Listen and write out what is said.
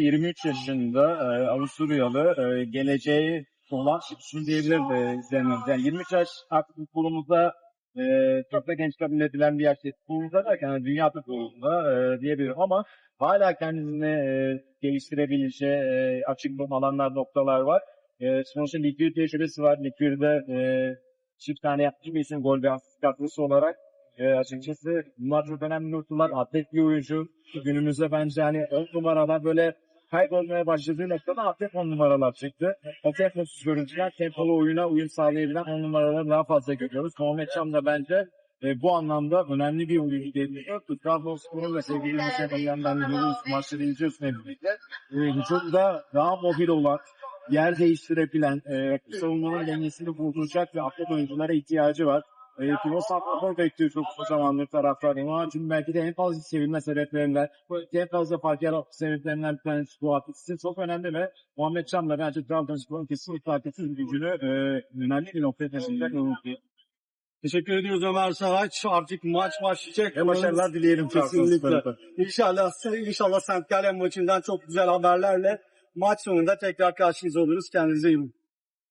23 yaşında e, Avusturyalı e, geleceği olan şunu diyebilir e. Yani 23 yaş artık futbolumuzda e, çok da genç kabul edilen bir yaş değil. Futbolumuzda derken yani dünya futbolunda e, diyebilirim ama hala kendini e, geliştirebileceği e, açık alanlar noktalar var. E, sonuçta Lig 1 tecrübesi var. Lig 1'de e, çift tane yapmış bir isim gol ve asist olarak. E, açıkçası bunlar çok önemli noktalar. Atlet bir oyuncu. Günümüzde bence hani ön numaralar böyle kaybolmaya başladığı noktada atlet on numaralar çıktı. O temposuz görüntüler tempolu oyuna uyum sağlayabilen on numaraları daha fazla görüyoruz. Muhammed Çam da bence e, bu anlamda önemli bir oyuncu diyebiliyor. Trabzonspor'un ve sevgili Musa yandan Yunus maçları izliyorsun hep birlikte. E, çok da daha mobil olan, yer değiştirebilen, e, savunmanın dengesini bozacak ve atlet oyunculara ihtiyacı var. E, Timo Santrafor bekliyor çok uzun zamandır taraftar. Ama çünkü belki de en fazla sevilme sebeplerinden, bu en fazla fark yaratma sebeplerinden bir tanesi bu atletisinin çok önemli ve Muhammed Çam da bence Trabzonspor'un kesinlikle atletisinin gücünü e, önemli bir noktaya taşıyacak. Teşekkür ediyoruz Ömer Saraç. Artık maç başlayacak. Ve başarılar dileyelim Kesinlikle. İnşallah, inşallah St. Gallen maçından çok güzel haberlerle maç sonunda tekrar karşınızda oluruz. Kendinize iyi bakın.